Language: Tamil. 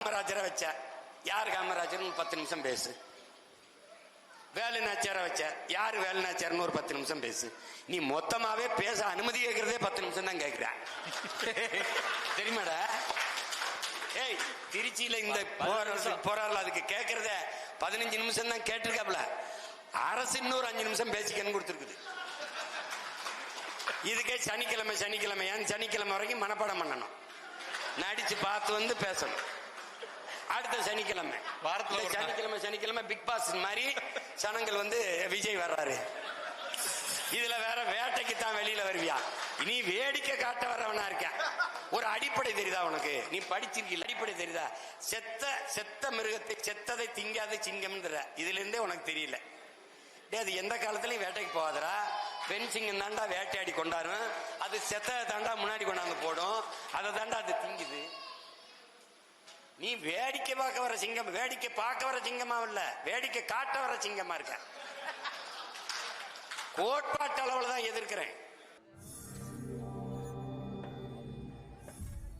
காமராஜரை வச்ச. யார் காமராஜர்னு ஒரு பத்து நிமிஷம் பேசு. வேலுநாச்சியாரை வச்ச. யார் வேலுநாச்சியார்னு ஒரு பத்து நிமிஷம் பேசு. நீ மொத்தமாவே பேச அனுமதி கேட்கறதே பத்து நிமிஷம் தான் கேட்கிற தெரியுமாடா? ஏய் திருச்சியில இந்த போராடல அதுக்கு கேட்கறத பதினஞ்சு நிமிஷம் தான் கேட்டிருக்காப்ல அரசு இன்னொரு அஞ்சு நிமிஷம் பேசிக்கன்னு கொடுத்துருக்குது. இதுக்கே சனிக்கிழமை சனிக்கிழமை ஏன் சனிக்கிழமை வரைக்கும் மனப்பாடம் பண்ணணும். நடிச்சு பார்த்து வந்து பேசணும். அடுத்த சனிக்கிழமை. வாரத்துல. சனிக்கிழமை சனிக்கிழமை பிக் பாஸ் மாதிரி சனங்கள் வந்து விஜய் வர்றாரு. இதுல வேற வேட்டைக்கு தான் வெளியில வருவியா? நீ வேடிக்கை காட்ட வரவனா இருக்க. ஒரு அடிப்படை தெரியுதா உனக்கு? நீ படிச்சிருக்கீங்க அடிப்படை தெரியுதா? செத்த செத்த மிருகத்தை செத்ததை திங்காத சிங்கம்ன்ற இதுல இருந்தே உனக்கு தெரியல. அது எந்த காலத்துலயும் வேட்டைக்கு போகாதடா. பெண் சிங்கம் தாண்டா வேட்டையாடி கொண்டாடும் அது செத்ததை தாண்டா முன்னாடி கொண்டாந்து போடும். அதை தாண்டா நீ வேடிக்கை பார்க்க வர சிங்கம் வேடிக்கை பார்க்க வர சிங்கமா இல்ல. வேடிக்கை காட்ட வர சிங்கமா இருக்க. கோட்பாட்டு அளவுல தான் எதிர்க்கிறேன்.